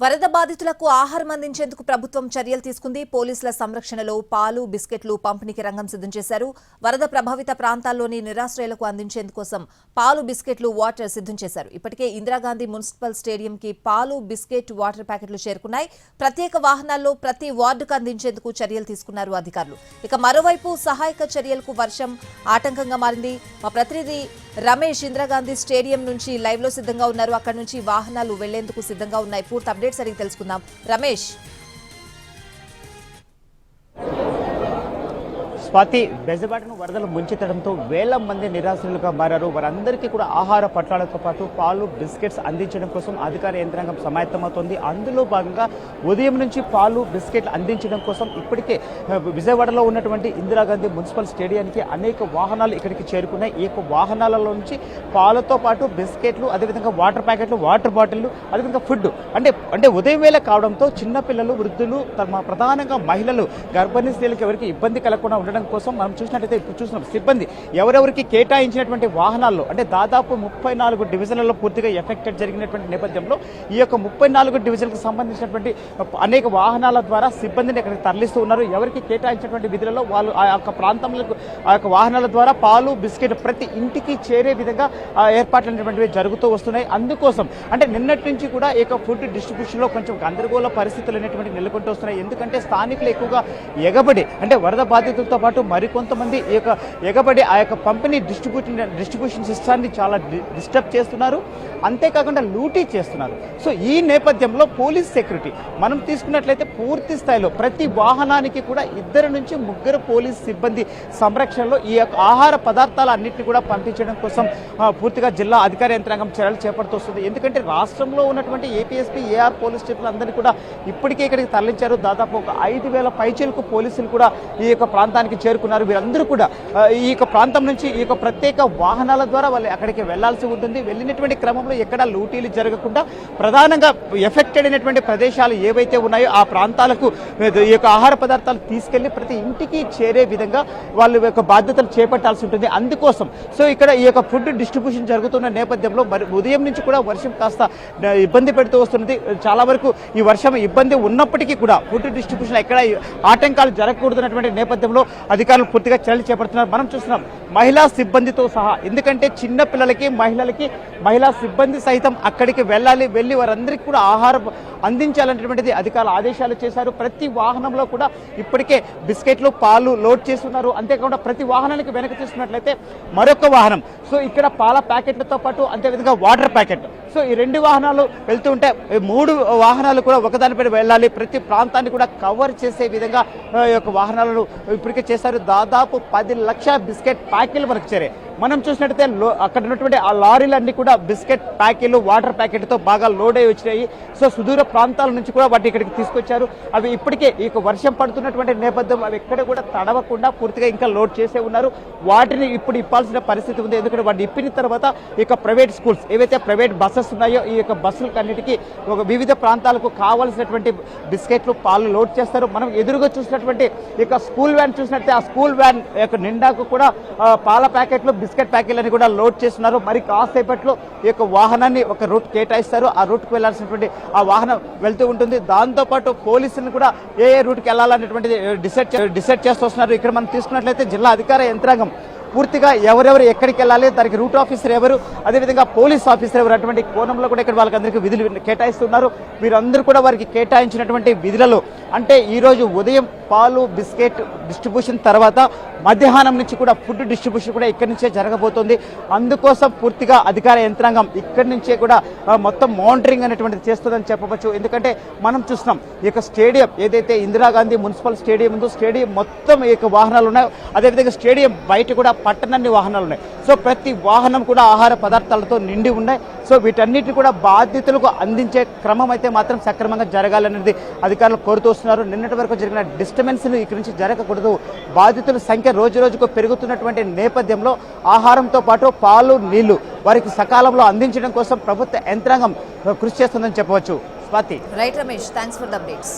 వరద బాధితులకు ఆహారం అందించేందుకు ప్రభుత్వం చర్యలు తీసుకుంది. పోలీసుల సంరక్షణలో పాలు బిస్కెట్లు పంపిణీకి రంగం సిద్ధం చేశారు. వరద ప్రభావిత ప్రాంతాల్లోని నిరాశ్రయులకు అందించేందుకోసం పాలు బిస్కెట్లు వాటర్ సిద్ధం చేశారు. ఇప్పటికే ఇందిరాగాంధీ మున్సిపల్ స్టేడియంకి పాలు బిస్కెట్ వాటర్ ప్యాకెట్లు చేరుకున్నాయి. ప్రత్యేక వాహనాల్లో ప్రతి వార్డుకు అందించేందుకు చర్యలు తీసుకున్నారు అధికారులు. ఇక మరోవైపు సహాయక చర్యలకు వర్షం ఆటంకంగా మారింది. మా ప్రతినిధి రమేష్ ఇందిరాగాంధీ స్టేడియం నుంచి లైవ్లో సిద్ధంగా ఉన్నారు. అక్కడి నుంచి వాహనాలు వెళ్ళేందుకు సిద్ధంగా ఉన్నాయి. పూర్తి అప్డేట్స్ అడిగి తెలుసుకుందాం. రమేష్ స్వాతి బెజబాటను వరదలు ముంచెత్తడంతో వేల మంది నిరాశ్రులుగా మారారు. వారందరికీ కూడా ఆహార పట్టాలతో పాటు పాలు బిస్కెట్స్ అందించడం కోసం అధికార యంత్రాంగం సమాయత్తమవుతోంది. అందులో భాగంగా ఉదయం నుంచి పాలు బిస్కెట్లు అందించడం కోసం ఇప్పటికే విజయవాడలో ఉన్నటువంటి ఇందిరాగాంధీ మున్సిపల్ స్టేడియానికి అనేక వాహనాలు ఇక్కడికి చేరుకున్నాయి. ఈ యొక్క వాహనాలలో నుంచి పాలతో పాటు బిస్కెట్లు అదేవిధంగా వాటర్ ప్యాకెట్లు వాటర్ బాటిళ్ళు అదేవిధంగా ఫుడ్ అంటే అంటే ఉదయం వేళ కావడంతో చిన్నపిల్లలు వృద్ధులు తమ ప్రధానంగా మహిళలు గర్భిణీ స్త్రీలకు ఎవరికి ఇబ్బంది కలగకుండా ఉండడం కోసం మనం చూసినట్టయితే ఇప్పుడు చూస్తున్నాం సిబ్బంది ఎవరెవరికి కేటాయించినటువంటి వాహనాల్లో అంటే దాదాపు ముప్పై నాలుగు డివిజన్లలో పూర్తిగా ఎఫెక్టెడ్ జరిగినటువంటి నేపథ్యంలో ఈ యొక్క ముప్పై నాలుగు డివిజన్లకు సంబంధించినటువంటి అనేక వాహనాల ద్వారా సిబ్బందిని ఇక్కడికి తరలిస్తూ ఉన్నారు. ఎవరికి కేటాయించినటువంటి విధులలో వాళ్ళు ఆ యొక్క ప్రాంతంలో ఆ యొక్క వాహనాల ద్వారా పాలు బిస్కెట్ ప్రతి ఇంటికి చేరే విధంగా ఏర్పాట్లు అనేటువంటివి జరుగుతూ వస్తున్నాయి. అందుకోసం అంటే నిన్నటి నుంచి కూడా ఈ యొక్క ఫుడ్ డిస్ట్రిబ్యూషన్లో కొంచెం గందరగోళ పరిస్థితులు అనేటువంటి నెలకొంటూ వస్తున్నాయి. ఎందుకంటే స్థానికులు ఎక్కువగా ఎగబడి అంటే వరద బాధితులతో పాటు మరికొంతమంది ఈ యొక్క ఎగబడి ఆ యొక్క పంపిణీ డిస్ట్రిబ్యూషన్ డిస్ట్రిబ్యూషన్ సిస్టాన్ని చాలా డిస్టర్బ్ చేస్తున్నారు. అంతేకాకుండా లూటీ చేస్తున్నారు. సో ఈ నేపథ్యంలో పోలీస్ సెక్యూరిటీ మనం తీసుకున్నట్లయితే పూర్తి స్థాయిలో ప్రతి వాహనానికి కూడా ఇద్దరు నుంచి ముగ్గురు పోలీస్ సిబ్బంది సంరక్షణలో ఈ యొక్క ఆహార పదార్థాల అన్నింటినీ కూడా పంపించడం కోసం పూర్తిగా జిల్లా అధికార యంత్రాంగం చర్యలు చేపడుతోస్తుంది ఎందుకంటే రాష్ట్రంలో ఉన్నటువంటి ఏపీఎస్పీ ఏఆర్ పోలీస్ స్టేషన్లు అందరినీ కూడా ఇప్పటికే ఇక్కడికి తరలించారు. దాదాపు ఒక ఐదు వేల పైచీలకు పోలీసులు కూడా ఈ యొక్క ప్రాంతానికి చేరుకున్నారు. వీరందరూ కూడా ఈ యొక్క ప్రాంతం నుంచి ఈ యొక్క ప్రత్యేక వాహనాల ద్వారా వాళ్ళు అక్కడికి వెళ్ళాల్సి ఉంటుంది. వెళ్ళినటువంటి క్రమంలో ఎక్కడ లూటీలు జరగకుండా ప్రధానంగా ఎఫెక్టెడ్ అయినటువంటి ప్రదేశాలు ఏవైతే ఉన్నాయో ఆ ప్రాంతాలకు ఈ యొక్క ఆహార పదార్థాలు తీసుకెళ్ళి ప్రతి ఇంటికి చేరే విధంగా వాళ్ళ యొక్క బాధ్యతలు చేపట్టాల్సి ఉంటుంది. అందుకోసం సో ఇక్కడ ఈ యొక్క ఫుడ్ డిస్ట్రిబ్యూషన్ జరుగుతున్న నేపథ్యంలో మరి ఉదయం నుంచి కూడా వర్షం కాస్త ఇబ్బంది పెడుతూ వస్తున్నది. చాలా వరకు ఈ వర్షం ఇబ్బంది ఉన్నప్పటికీ కూడా ఫుడ్ డిస్ట్రిబ్యూషన్ ఎక్కడ ఆటంకాలు జరగకూడదన్నటువంటి నేపథ్యంలో అధికారులు పూర్తిగా చర్యలు చేపడుతున్నారు. మనం చూస్తున్నాం మహిళా సిబ్బందితో సహా ఎందుకంటే చిన్న పిల్లలకి మహిళలకి మహిళా సిబ్బంది సైతం అక్కడికి వెళ్ళాలి వెళ్ళి వారందరికీ కూడా ఆహారం అందించాలనేటువంటిది అధికారులు ఆదేశాలు చేశారు. ప్రతి వాహనంలో కూడా ఇప్పటికే బిస్కెట్లు పాలు లోడ్ చేస్తున్నారు. అంతేకాకుండా ప్రతి వాహనానికి వెనక తీసుకున్నట్లయితే మరొక వాహనం. సో ఇక్కడ పాల ప్యాకెట్లతో పాటు అంతేవిధంగా వాటర్ ప్యాకెట్. సో ఈ రెండు వాహనాలు వెళ్తూ ఉంటే మూడు వాహనాలు కూడా ఒకదానిపై వెళ్ళాలి. ప్రతి ప్రాంతాన్ని కూడా కవర్ చేసే విధంగా ఈ యొక్క వాహనాలను ఇప్పటికే చేశారు. దాదాపు పది లక్షల బిస్కెట్ ప్యాకెట్లు మనకు చేరాయి. మనం చూసినట్టయితే లో- అక్కడ ఉన్నటువంటి ఆ లారీలన్నీ కూడా బిస్కెట్ ప్యాకెట్లు వాటర్ ప్యాకెట్తో బాగా లోడ్ అయి వచ్చినాయి. సో సుదూర ప్రాంతాల నుంచి కూడా వాటిని ఇక్కడికి తీసుకొచ్చారు. అవి ఇప్పటికే ఈ వర్షం పడుతున్నటువంటి నేపథ్యం అవి ఎక్కడ కూడా తడవకుండా పూర్తిగా ఇంకా లోడ్ చేసే ఉన్నారు. వాటిని ఇప్పుడు ఇప్పాల్సిన పరిస్థితి ఉంది. ఎందుకంటే వాటిని ఇప్పిన తర్వాత ఈ ప్రైవేట్ స్కూల్స్ ఏవైతే ప్రైవేట్ బస్సెస్ ఉన్నాయో ఈ యొక్క బస్సులకు అన్నిటికీ ఒక వివిధ ప్రాంతాలకు కావాల్సినటువంటి బిస్కెట్లు పాలు లోడ్ చేస్తారు. మనం ఎదురుగా చూసినటువంటి ఈ యొక్క స్కూల్ వ్యాన్ చూసినట్టే ఆ స్కూల్ వ్యాన్ యొక్క నిండాకు కూడా పాల ప్యాకెట్లు బిస్కెట్ ప్యాకెట్లని కూడా లోడ్ చేస్తున్నారు. మరి కాసేపట్లో ఈ యొక్క వాహనాన్ని ఒక రూట్ కేటాయిస్తారు. ఆ రూట్కి వెళ్ళాల్సినటువంటి ఆ వాహనం వెళ్తూ ఉంటుంది. దాంతోపాటు పోలీసులను కూడా ఏ ఏ రూట్కి వెళ్ళాలనేటువంటిది డిసైడ్ డిసైడ్ చేస్తూ వస్తున్నారు. ఇక్కడ మనం తీసుకున్నట్లయితే జిల్లా అధికార యంత్రాంగం పూర్తిగా ఎవరెవరు ఎక్కడికి వెళ్ళాలి దానికి రూట్ ఆఫీసర్ ఎవరు అదేవిధంగా పోలీస్ ఆఫీసర్ ఎవరు అటువంటి కోణంలో కూడా ఇక్కడ వాళ్ళకందరికీ విధులు కేటాయిస్తున్నారు. వీరందరూ కూడా వారికి కేటాయించినటువంటి విధులలో అంటే ఈరోజు ఉదయం పాలు బిస్కెట్ డిస్ట్రిబ్యూషన్ తర్వాత మధ్యాహ్నం నుంచి కూడా ఫుడ్ డిస్ట్రిబ్యూషన్ కూడా ఇక్కడి నుంచే జరగబోతోంది. అందుకోసం పూర్తిగా అధికార యంత్రాంగం ఇక్కడి నుంచే కూడా మొత్తం మానిటరింగ్ అనేటువంటిది చేస్తుందని చెప్పవచ్చు. ఎందుకంటే మనం చూస్తున్నాం ఈ యొక్క స్టేడియం ఏదైతే ఇందిరాగాంధీ మున్సిపల్ స్టేడియం ఉందో స్టేడియం మొత్తం ఈ యొక్క వాహనాలు ఉన్నాయి. అదేవిధంగా స్టేడియం బయట కూడా పట్టణాన్ని వాహనాలు ఉన్నాయి. సో ప్రతి వాహనం కూడా ఆహార పదార్థాలతో నిండి ఉన్నాయి. సో వీటన్నిటిని కూడా బాధితులకు అందించే క్రమం అయితే మాత్రం సక్రమంగా జరగాలనేది అధికారులు కోరుతూ వస్తున్నారు. నిన్నటి వరకు జరిగిన డిస్టర్బెన్స్లు ఇక్కడి నుంచి జరగకూడదు. బాధితుల సంఖ్య రోజు రోజుకు పెరుగుతున్నటువంటి నేపథ్యంలో ఆహారంతో పాటు పాలు నీళ్ళు వారికి సకాలంలో అందించడం కోసం ప్రభుత్వ యంత్రాంగం కృషి చేస్తుందని చెప్పవచ్చు. Swathi. Right Ramesh thanks for the updates.